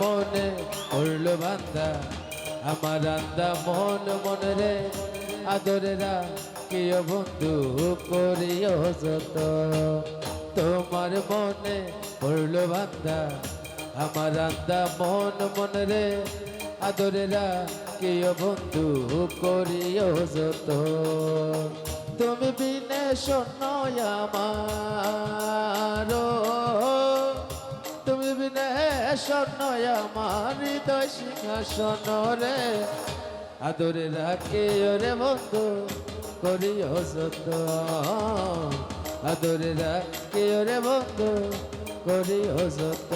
মনে উড়ল বান্দা, আমার আন্দা মন, মনে রে আদরেরা কিয় বন্ধু, করিও যত তোমার মনে উড়ল বান্দা, আমার আন্দা মন, মনে রে আদরেরা কিয় বন্ধু, করিও যত তুমি বিনে শোনয় আমার শোনয় আমার হৃদয় সিংহাসন রে। আদরে রাখে ওরে বন্ধু, করিও হসত আদরে রাখে ওরে বন্ধু, করিও যত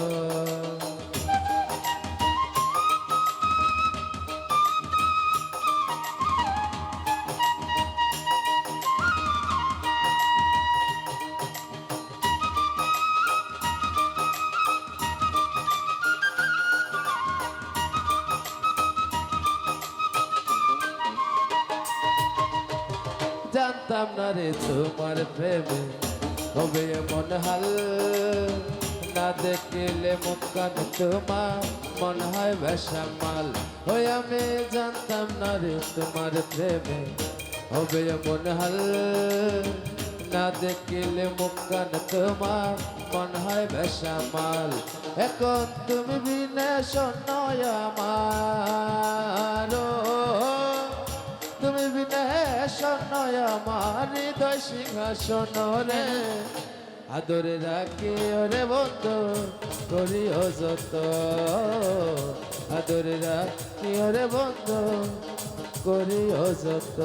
জানতাম না রে তোমার প্রেমে। হবে এমন হাল না দেখলে মুখান তোমার, মন হয় বেসামাল। ওই আমি জানতাম না রে তোমার প্রেমে। হবে এমন হাল না দেখলে মুখান তোমার, মন হয় বেসামাল। এখন তুমি বিনা নয় আমার। আমার হৃদয় সিংহাসন রে। আদরে রাখি ওরে বন্ধু, করিও যত। আদরে রাখি ওরে বন্ধু, করিও যত।